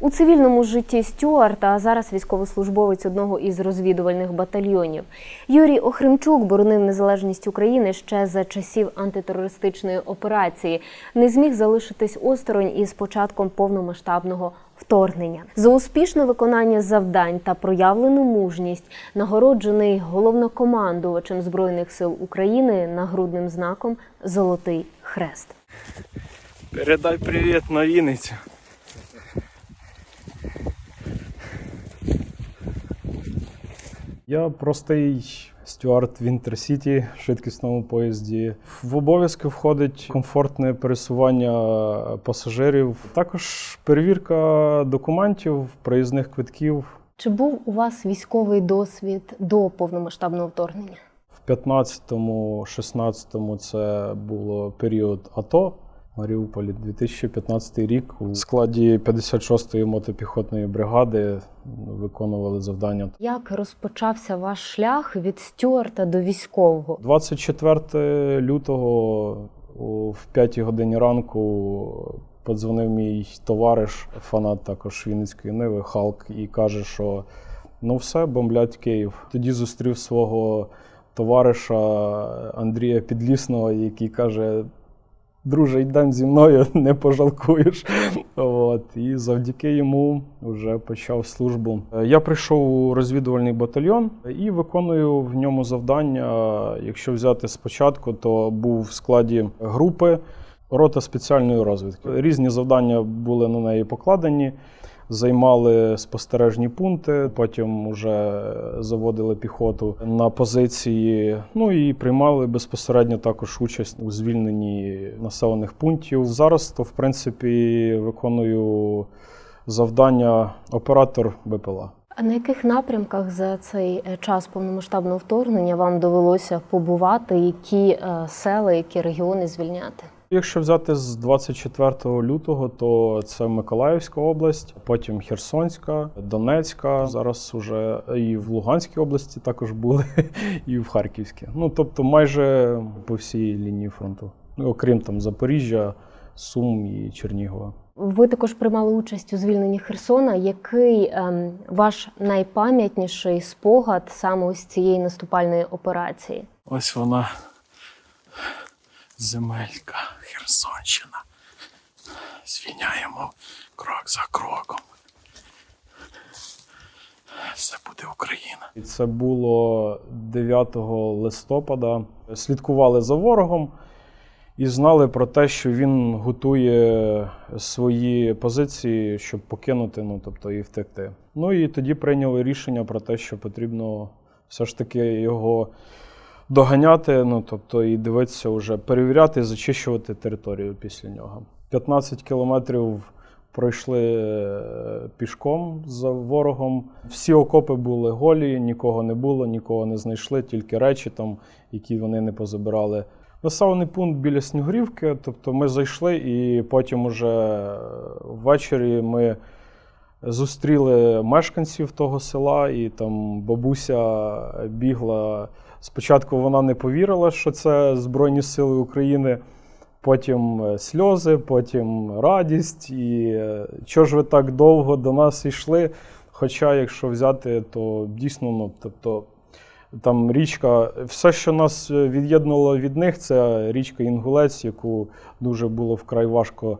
У цивільному житті Стюарт, а зараз військовослужбовець одного із розвідувальних батальйонів. Юрій Охримчук боронив незалежність України ще за часів антитерористичної операції. Не зміг залишитись осторонь із початком повномасштабного вторгнення. За успішне виконання завдань та проявлену мужність нагороджений головнокомандувачем збройних сил України нагрудним знаком Золотий Хрест. Передай привіт на Вінницю. Я простий стюард в Інтерсіті в швидкісному поїзді. В обов'язки входить комфортне пересування пасажирів, також перевірка документів, проїзних квитків. Чи був у вас військовий досвід до повномасштабного вторгнення? В 15-16 це було період АТО. Маріуполі 2015 рік у складі 56-ї мотопіхотної бригади виконували завдання. Як розпочався ваш шлях від стюарта до військового? 24 лютого в 5 годині ранку подзвонив мій товариш, фанат також Вінницької Ниви, Халк, і каже, що ну все, бомблять Київ. Тоді зустрів свого товариша Андрія Підлісного, який каже. Друже, йдемо зі мною, не пожалкуєш. От. І завдяки йому вже почав службу. Я прийшов у розвідувальний батальйон і виконую в ньому завдання. Якщо взяти спочатку, то був в складі групи рота спеціальної розвідки. Різні завдання були на неї покладені. Займали спостережні пункти, потім вже заводили піхоту на позиції. Ну і приймали безпосередньо також участь у звільненні населених пунктів. Зараз то, в принципі, виконую завдання оператор БПЛА. А на яких напрямках за цей е, час повномасштабного вторгнення вам довелося побувати? Які е, села, які регіони звільняти? Якщо взяти з 24 лютого, то це Миколаївська область, потім Херсонська, Донецька. Зараз уже і в Луганській області також були, і в Харківській. Ну тобто, майже по всій лінії фронту, ну окрім там Запоріжжя, Сум і Чернігова. Ви також приймали участь у звільненні Херсона. Який ем, ваш найпам'ятніший спогад саме ось цієї наступальної операції? Ось вона земелька Херсонщина. Звіняємо крок за кроком. Все буде Україна. І це було 9 листопада. Слідкували за ворогом і знали про те, що він готує свої позиції, щоб покинути, ну тобто і втекти. Ну і тоді прийняли рішення про те, що потрібно все ж таки його доганяти, ну тобто і дивитися вже, перевіряти і зачищувати територію після нього. 15 кілометрів пройшли е, пішком за ворогом. Всі окопи були голі, нікого не було, нікого не знайшли, тільки речі, там, які вони не позабирали. Населений пункт біля Снігурівки, тобто ми зайшли, і потім уже ввечері ми зустріли мешканців того села, і там бабуся бігла. Спочатку вона не повірила, що це Збройні Сили України, потім е, сльози, потім радість. І е, чого ж ви так довго до нас йшли? Хоча, якщо взяти, то дійсно, ну, тобто, там річка, все, що нас е, від'єднувало від них, це річка Інгулець, яку дуже було вкрай важко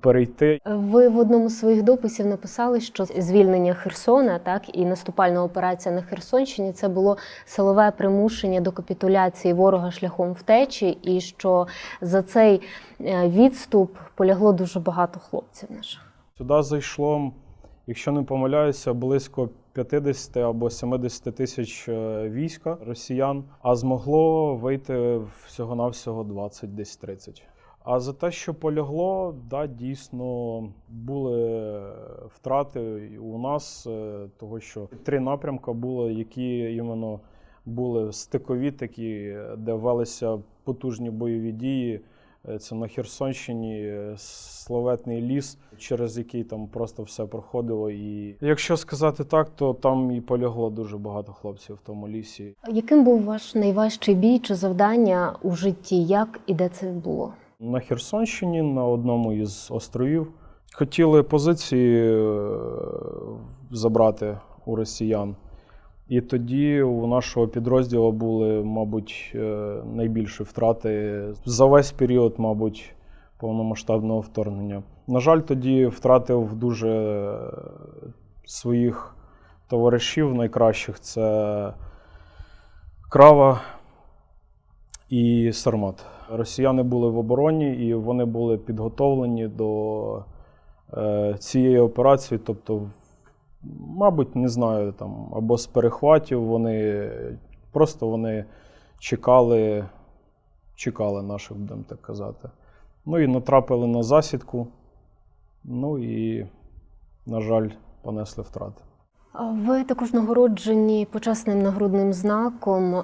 перейти. Ви в одному з своїх дописів написали, що звільнення Херсона, так і наступальна операція на Херсонщині це було силове примушення до капітуляції ворога шляхом втечі, і що за цей е, відступ полягло дуже багато хлопців наших. Сюди зайшло, якщо не помиляюся, близько 50 або 70 тисяч е, війська росіян, а змогло вийти всього-навсього 20, десь 30. А за те, що полягло, да, дійсно були втрати у нас, е, того що три напрямки були, які іменно були стикові, такі, де велися потужні бойові дії. Е, Це на Херсонщині е, славетний ліс, через який там просто все проходило. І якщо сказати так, то там і полягло дуже багато хлопців в тому лісі. Яким був ваш найважчий бій чи завдання у житті? Як і де це було? На Херсонщині на одному із островів Хотіли позиції е, забрати у росіян. І тоді у нашого підрозділу були, мабуть, е, найбільші втрати за весь період, мабуть, повномасштабного вторгнення. На жаль, тоді втратив дуже е, своїх товаришів найкращих це Крава і Сармат. Росіяни були в обороні і вони були підготовлені до е, цієї операції. Тобто, мабуть, не знаю, там, або з перехватів вони просто вони чекали, чекали наших, будемо так казати. Ну і натрапили на засідку. Ну і, на жаль, понесли втрати. Ви також нагороджені почесним нагрудним знаком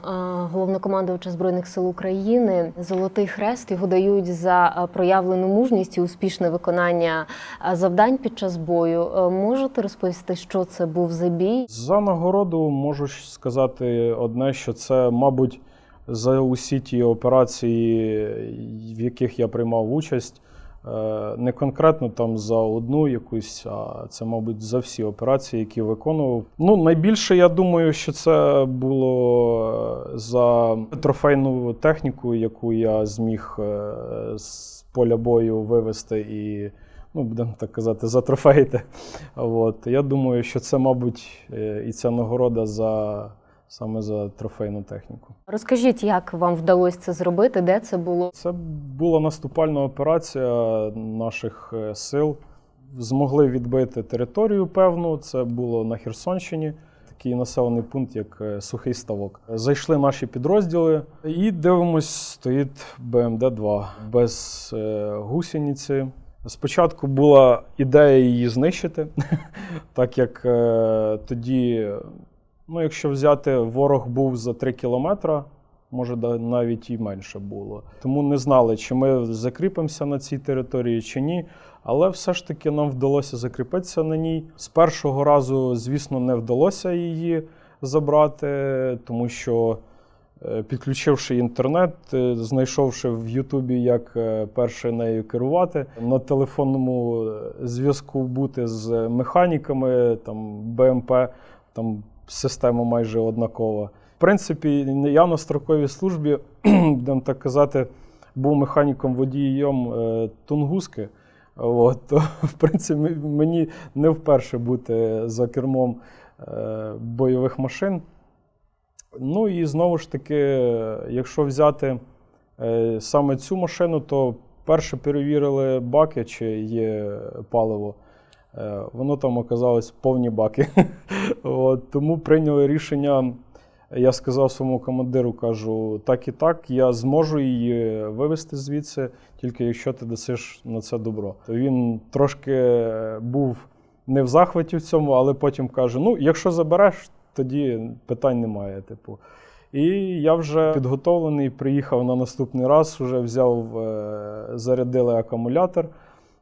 головнокомандувача збройних сил України. Золотий хрест його дають за проявлену мужність і успішне виконання завдань під час бою. Можете розповісти, що це був за бій? За нагороду можу сказати одне, що це, мабуть, за усі ті операції, в яких я приймав участь, не конкретно там за одну якусь, а це, мабуть, за всі операції, які виконував. Ну, найбільше я думаю, що це було е, за трофейну техніку, яку я зміг е, з поля бою вивести і. Ну, будемо так казати, затрофеїти. От. Я думаю, що це, мабуть, е, і ця нагорода за саме за трофейну техніку. Розкажіть, як вам вдалося це зробити? Де це було? Це була наступальна операція наших е, сил. Змогли відбити територію певну. Це було на Херсонщині. Такий населений пункт, як е, Сухий Ставок. Зайшли наші підрозділи і дивимось, стоїть БМД-2 без е, гусениці. Спочатку була ідея її знищити, так як тоді, ну, якщо взяти, ворог був за 3 кілометри, може навіть і менше було. Тому не знали, чи ми закріпимося на цій території, чи ні. Але все ж таки нам вдалося закріпитися на ній. З першого разу, звісно, не вдалося її забрати, тому що. Е, Підключивши інтернет, е, знайшовши в Ютубі, як е, перше нею керувати, на телефонному зв'язку бути з механіками, там БМП, там система майже однакова. В принципі, я на строковій службі, будемо так казати, був механіком водієм е, Тунгуски. От, то, в принципі, мені не вперше бути за кермом е, бойових машин. Ну і знову ж таки, якщо взяти е, саме цю машину, то перше перевірили баки, чи є паливо. Е, воно там оказалось повні баки. От, тому прийняли рішення. Я сказав своєму командиру, кажу, так і так, я зможу її вивезти звідси, тільки якщо ти дасиш на це добро. Він трошки був не в захваті в цьому, але потім каже: ну, якщо забереш, тоді питань немає. Типу. І я вже підготовлений, приїхав на наступний раз, вже взяв, е, зарядили акумулятор,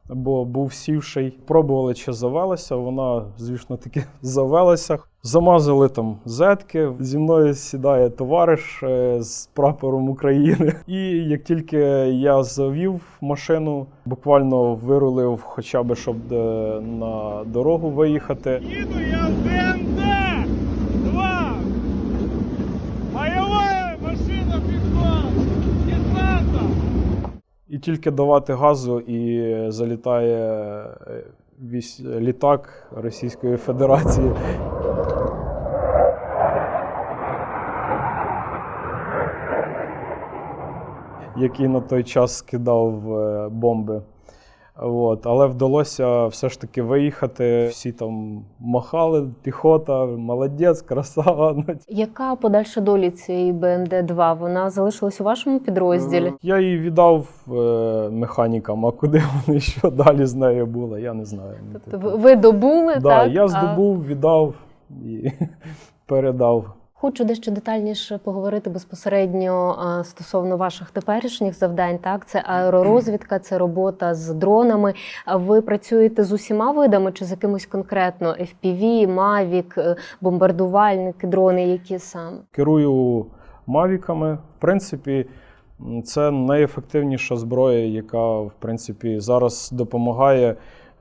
бо був сівший. Пробували, чи завелася. Вона, звісно, таки завелася. Замазали там зетки. Зі мною сідає товариш е, з прапором України. І як тільки я завів машину, буквально вирулив, хоча б щоб е, на дорогу виїхати. Їду я в І тільки давати газу, і залітає е, вісь... літак Російської Федерації. Який на той час скидав е, бомби. От. Але вдалося все ж таки виїхати. Всі там махали, піхота, молодець, красава. Ну, Яка подальша доля цієї БМД-2? Вона залишилась у вашому підрозділі? Я її віддав е, механікам, а куди вони що далі з нею було, я не знаю. Ну, Тобто ви- ви добули, да, так? я здобув, віддав і передав. Хочу дещо детальніше поговорити безпосередньо стосовно ваших теперішніх завдань. Так, це аеророзвідка, це робота з дронами. Ви працюєте з усіма видами чи з якимось конкретно FPV, Mavic, е, бомбардувальники, дрони, які саме? Керую мавіками. В принципі, це найефективніша зброя, яка в принципі зараз допомагає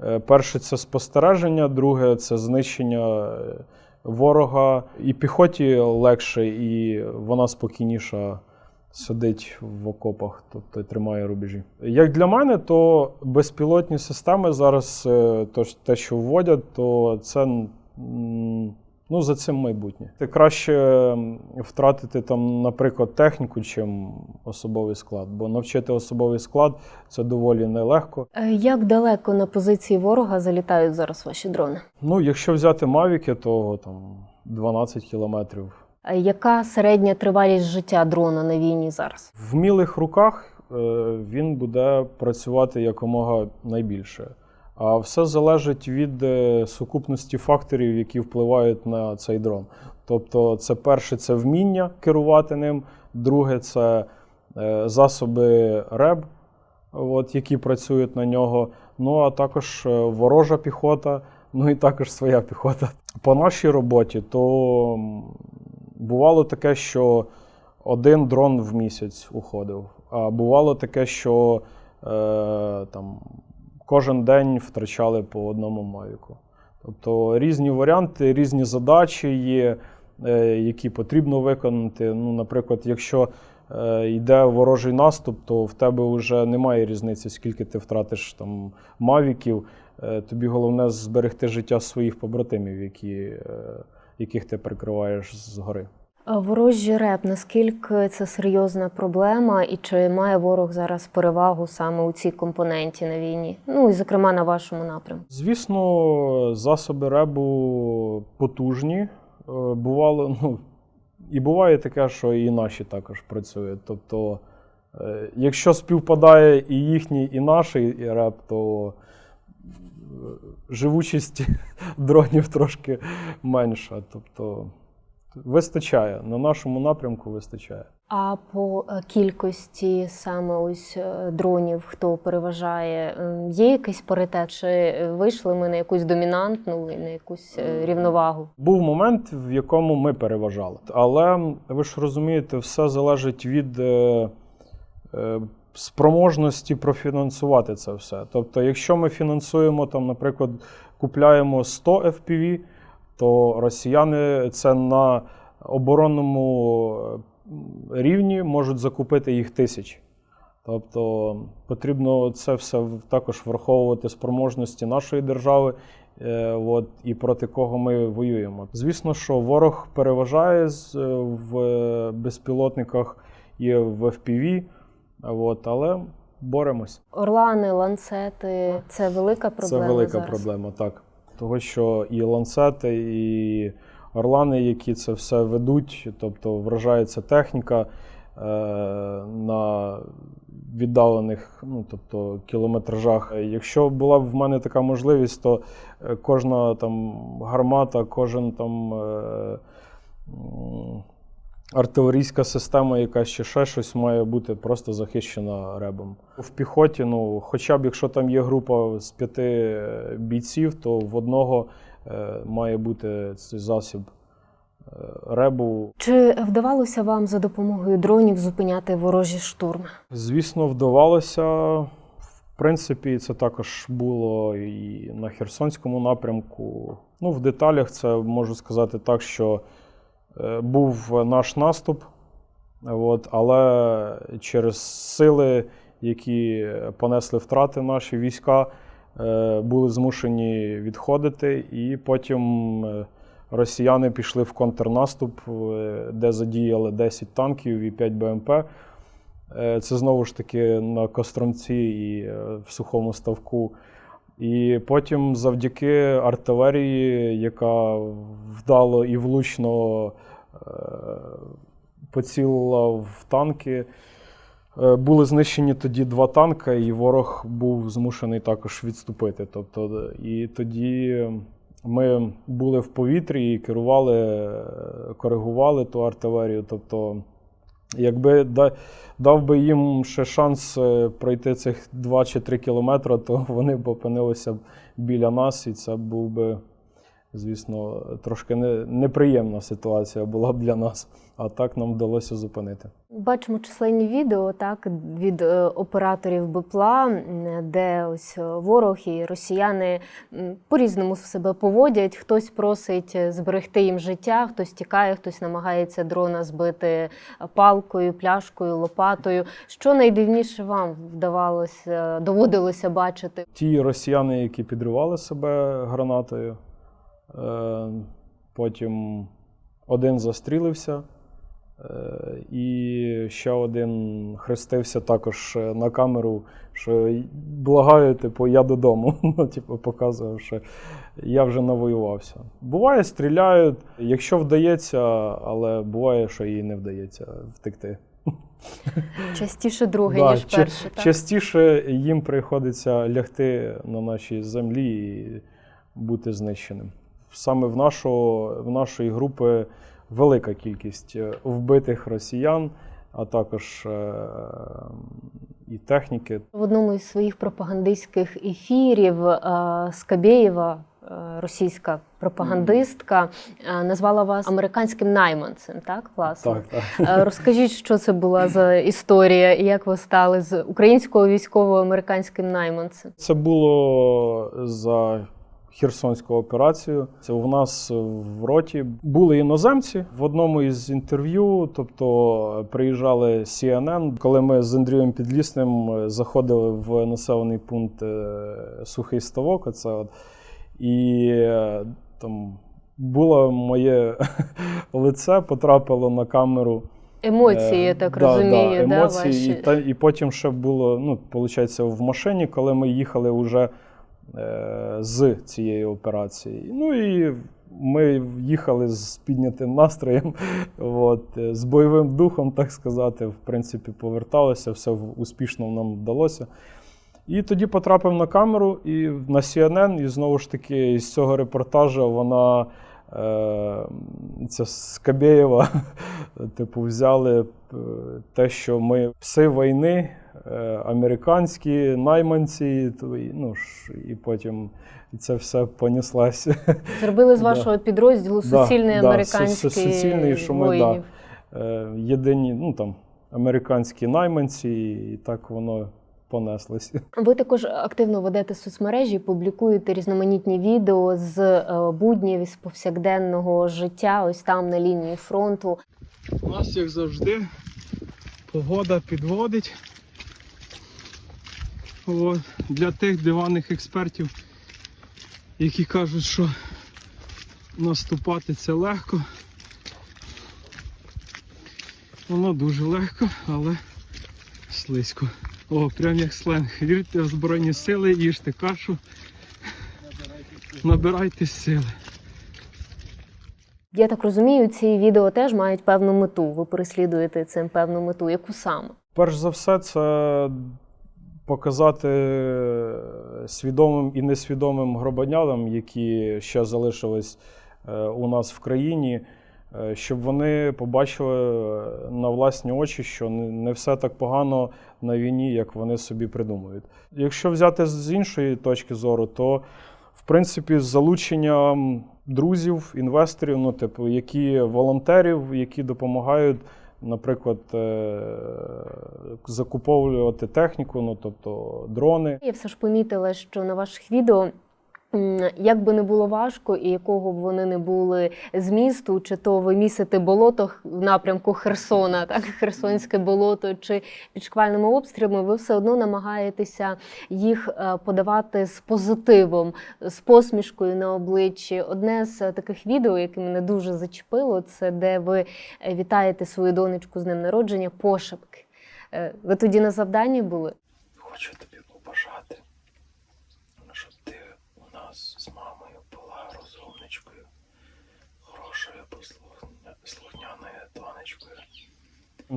Е, Перше це спостереження, друге це знищення е, ворога. І піхоті легше, і вона спокійніша сидить в окопах, тобто тримає рубежі. Як для мене, то безпілотні системи зараз, е, то те, що вводять, то це ну, за цим майбутнє. Ти краще втратити там, наприклад, техніку, чим особовий склад, бо навчити особовий склад це доволі нелегко. Е, Як далеко на позиції ворога залітають зараз ваші дрони? Ну, якщо взяти мавіки, то там 12 кілометрів. Е, Яка середня тривалість життя дрона на війні зараз? В вмілих руках е, він буде працювати якомога найбільше. А все залежить від е, сукупності факторів, які впливають на цей дрон. Тобто, це перше це вміння керувати ним, друге це е, засоби РЕБ, от, які працюють на нього. Ну а також е, ворожа піхота, ну і також своя піхота. По нашій роботі, то бувало таке, що один дрон в місяць уходив. А бувало таке, що е, там, кожен день втрачали по одному мавіку. Тобто різні варіанти, різні задачі є, е, які потрібно виконати. Ну, наприклад, якщо е, йде ворожий наступ, то в тебе вже немає різниці, скільки ти втратиш там мавіків. Е, тобі головне зберегти життя своїх побратимів, які, яких ти прикриваєш згори. А Ворожі реп, наскільки це серйозна проблема, і чи має ворог зараз перевагу саме у цій компоненті на війні? Ну і зокрема на вашому напрямку? Звісно, засоби ребу потужні. Е, Бувало, ну, і буває таке, що і наші також працюють. Тобто, е, якщо співпадає і їхній, і наш і реп, то е, живучість дронів трошки менша. Тобто, вистачає. На нашому напрямку вистачає. А по е, кількості саме ось е, дронів, хто переважає, є якийсь паритет? Чи е, вийшли ми на якусь домінантну і на якусь рівновагу? Був момент, в якому ми переважали. Але ви ж розумієте, все залежить від спроможності профінансувати це все. Тобто, якщо ми фінансуємо, там, наприклад, купляємо 100 FPV, то росіяни це на оборонному е, рівні можуть закупити їх тисячі. Тобто потрібно це все також враховувати спроможності нашої держави, е, от, і проти кого ми воюємо. Звісно, що ворог переважає е, в безпілотниках і в FPV, от, але боремось. Орлани, ланцети це велика проблема. Це велика зараз? проблема, так. Того, що і ланцети, і орлани, які це все ведуть, тобто вражається техніка е, на віддалених ну, тобто, кілометражах. Якщо була б в мене така можливість, то е, кожна там гармата, кожен там. Е, Артилерійська система, яка ще ще щось має бути просто захищена ребом. В піхоті, ну, хоча б якщо там є група з п'яти е, бійців, то в одного е, має бути цей засіб е, ребу. Чи вдавалося вам за допомогою дронів зупиняти ворожі штурми? Звісно, вдавалося. В принципі, це також було і на Херсонському напрямку. Ну, в деталях це можу сказати так, що був наш наступ, от, але через сили, які понесли втрати наші війська, е, були змушені відходити, і потім е, росіяни пішли в контрнаступ, е, де задіяли 10 танків і 5 БМП. Е, Це знову ж таки на Костромці і е, в сухому ставку. І потім завдяки артилерії, яка вдало і влучно е, поцілила в танки, е, були знищені тоді два танка, і ворог був змушений також відступити. Тобто, і тоді ми були в повітрі і керували, е, коригували ту артилерію. Тобто, Якби да- дав би їм ще шанс е, пройти цих 2 чи 3 кілометри, то вони б опинилися біля нас, і це був би звісно, трошки не, неприємна ситуація була б для нас. А так нам вдалося зупинити. Бачимо численні відео так від е, операторів БПЛА, де ось е, ворог і росіяни по-різному себе поводять. Хтось просить е, зберегти їм життя, хтось тікає, хтось намагається дрона збити палкою, пляшкою, лопатою. Що найдивніше вам вдавалося, доводилося бачити? Ті росіяни, які підривали себе гранатою, потім один застрілився, е, і ще один хрестився також е, на камеру, що благаю, типу, я додому. Ну, типу, показував, що я вже навоювався. Буває, стріляють, якщо вдається, але буває, що їй не вдається втекти. Частіше друге, Да, ніж перше. Так? Частіше їм приходиться лягти на нашій землі і бути знищеним. Саме в, нашого, в нашої групи велика кількість е, вбитих росіян, а також е, і техніки. В одному із своїх пропагандистських ефірів е, Скабєєва, російська пропагандистка, назвала вас американським найманцем, так? Власне? Так, так. Розкажіть, що це була за історія і як ви стали з українського військового американським найманцем? Це було за Херсонську операцію. Це у нас в роті були іноземці в одному із інтерв'ю. Тобто приїжджали CNN, коли ми з Андрієм Підлісним е, заходили в населений пункт е, Сухий Ставок. Оце от, і е, там було моє лице, потрапило на камеру. Емоції, я так да, розумію, да, да, емоції. ваші? І, та, і потім ще було, ну, виходить, в машині, коли ми їхали вже з цієї операції. Ну і ми їхали з піднятим настроєм, от, е, з бойовим духом, так сказати, в принципі, поверталися, все успішно нам вдалося. І тоді потрапив на камеру і на CNN, і знову ж таки, із цього репортажу вона. Е, ця Скабєєва, типу, взяли е, те, що ми пси війни, е, американські найманці, і, ну, ж, і потім це все понеслося. Зробили з вашого підрозділу суцільний да, американський су- суцільний, що ми, воїнів. Е, Єдині, ну там, американські найманці, і так воно понеслося. Ви також активно ведете соцмережі, публікуєте різноманітні відео з е, буднів із повсякденного життя, ось там на лінії фронту. У нас, як завжди, погода підводить. От. Для тих диванних експертів, які кажуть, що наступати це легко. Воно дуже легко, але слизько. О, прям як сленг. Вірте в Збройні сили, їжте кашу. Набирайте сили. Я так розумію, ці відео теж мають певну мету. Ви переслідуєте цим певну мету. Яку саме? Перш за все, це показати свідомим і несвідомим громадянам, які ще залишились е, у нас в країні, е, щоб вони побачили на власні очі, що не все так погано на війні, як вони собі придумують. Якщо взяти з іншої точки зору, то в принципі з залученням друзів, інвесторів, ну, типу, які волонтерів, які допомагають наприклад, е, закуповувати техніку, ну тобто дрони. Я все ж помітила, що на ваших відео. Як би не було важко, і якого б вони не були змісту, чи то ви місите болото в напрямку Херсона, так Херсонське болото, чи під шквальними обстрілами, ви все одно намагаєтеся їх е, подавати з позитивом, з посмішкою на обличчі. Одне з е, таких відео, яке мене дуже зачепило, це де ви е, вітаєте свою донечку з днем народження пошепки. Ви тоді на завданні були? Хочу тобі побажати, щоб ти у нас з мамою була розумничкою, хорошою, слухняною донечкою.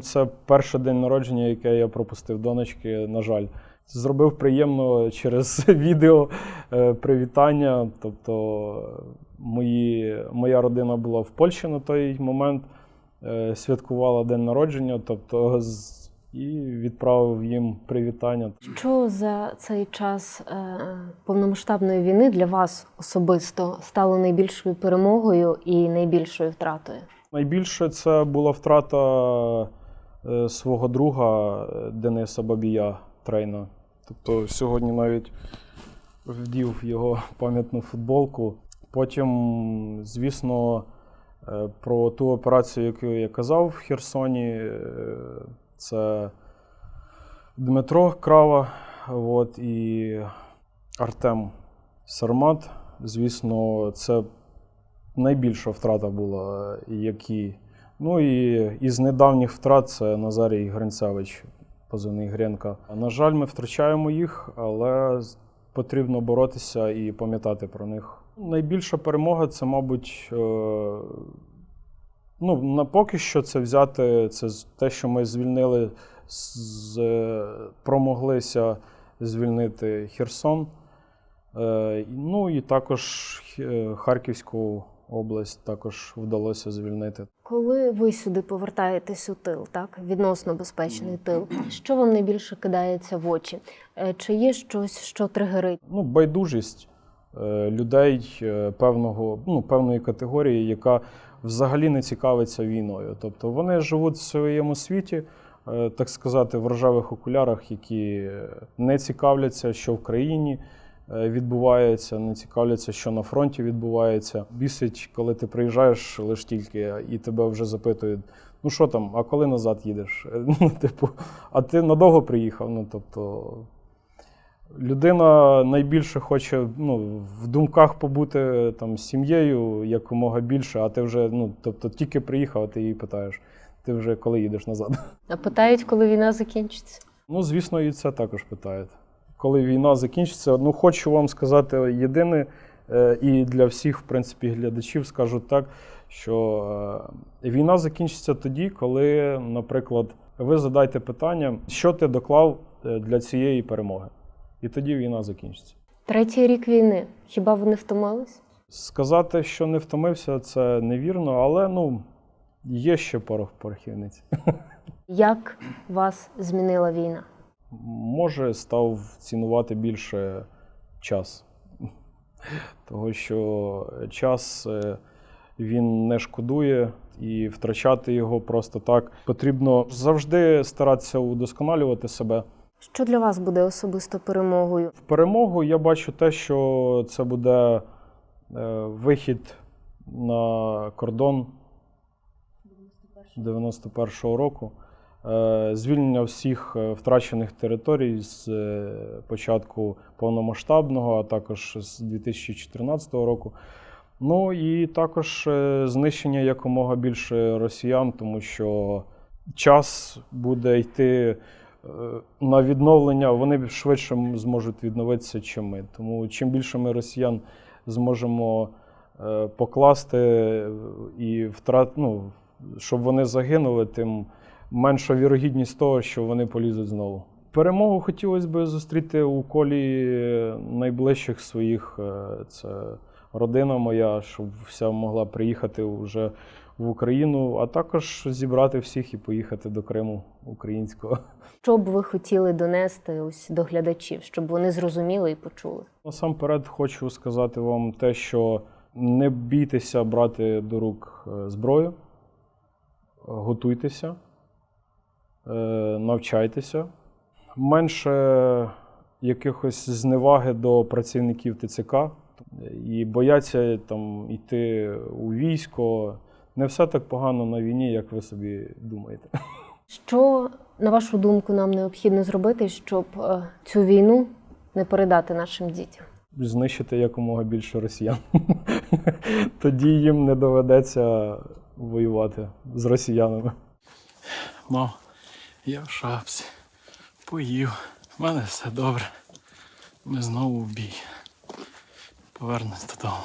Це перший день народження, яке я пропустив донечки, на жаль. Зробив приємно через відео е, привітання. Тобто, мої, моя родина була в Польщі на той момент, е, святкувала день народження. Тобто, і відправив їм привітання. Що за цей час е, повномасштабної війни для вас особисто стало найбільшою перемогою і найбільшою втратою? Найбільше це була втрата свого друга е, Дениса Бабія, трейна. Тобто сьогодні навіть вдів його пам'ятну футболку. Потім, звісно, е, про ту операцію, яку я казав в Херсоні, е, це Дмитро Крава от, і Артем Сармат. Звісно, це найбільша втрата була, які. Ну і із недавніх втрат це Назарій Гринцевич, позивний Гренка. На жаль, ми втрачаємо їх, але потрібно боротися і пам'ятати про них. Найбільша перемога це, мабуть, е, ну, на поки що це взяти це те, що ми звільнили, з, е, промоглися звільнити Херсон. Е, Ну і також Харківську область також вдалося звільнити. Коли ви сюди повертаєтесь у тил, так відносно безпечний тил, що вам найбільше кидається в очі? Е, Чи є щось, що тригерить? Ну, байдужість е, людей е, певного, ну, певної категорії, яка взагалі не цікавиться війною. Тобто вони живуть в своєму світі, так сказати, в рожевих окулярах, які не цікавляться, що в країні відбувається, не цікавляться, що на фронті відбувається. Бісить, коли ти приїжджаєш лише тільки, і тебе вже запитують. Ну що там, а коли назад їдеш? Ну, типу, а ти надовго приїхав? Ну, тобто, людина найбільше хоче ну, в думках побути там, з сім'єю якомога більше, а ти вже, ну, тобто, тільки приїхав, а ти її питаєш, ти вже коли їдеш назад. А питають, коли війна закінчиться? Ну, звісно, і це також питають. Коли війна закінчиться, ну хочу вам сказати єдине, е, і для всіх, в принципі, глядачів скажу так, що е, війна закінчиться тоді, коли, наприклад, ви задаєте питання, що ти доклав е, для цієї перемоги. І тоді війна закінчиться. Третій рік війни. Хіба ви не втомились? Сказати, що не втомився, це невірно, але ну, є ще порох в порохівниці. Як вас змінила війна? Може став цінувати більше час. Того, що час е, він не шкодує, і втрачати його просто так потрібно завжди старатися удосконалювати себе. Що для вас буде особисто перемогою? В перемогу я бачу те, що це буде е, вихід на кордон 91-го року, звільнення всіх е, втрачених територій з е, початку повномасштабного, а також з 2014 року. Ну і також е, знищення якомога більше росіян, тому що час буде йти е, на відновлення, вони швидше зможуть відновитися, чим ми. Тому чим більше ми росіян зможемо е, покласти е, і втрат, ну, щоб вони загинули, тим менша вірогідність того, що вони полізуть знову. Перемогу хотілося б зустріти у колі найближчих своїх. е, Це родина моя, щоб вся могла приїхати вже в Україну, а також зібрати всіх і поїхати до Криму українського. Що б ви хотіли донести ось до глядачів, щоб вони зрозуміли і почули? Насамперед хочу сказати вам те, що не бійтеся брати до рук е, зброю, готуйтеся, навчайтеся. Менше якихось зневаги до працівників ТЦК і бояться там йти у військо. Не все так погано на війні, як ви собі думаєте. Що, на вашу думку, нам необхідно зробити, щоб е, цю війну не передати нашим дітям? знищити якомога більше росіян. Тоді їм не доведеться воювати з росіянами. Мам, я в шапці. Поїв. У мене все добре. Ми знову в бій. Повернемось додому.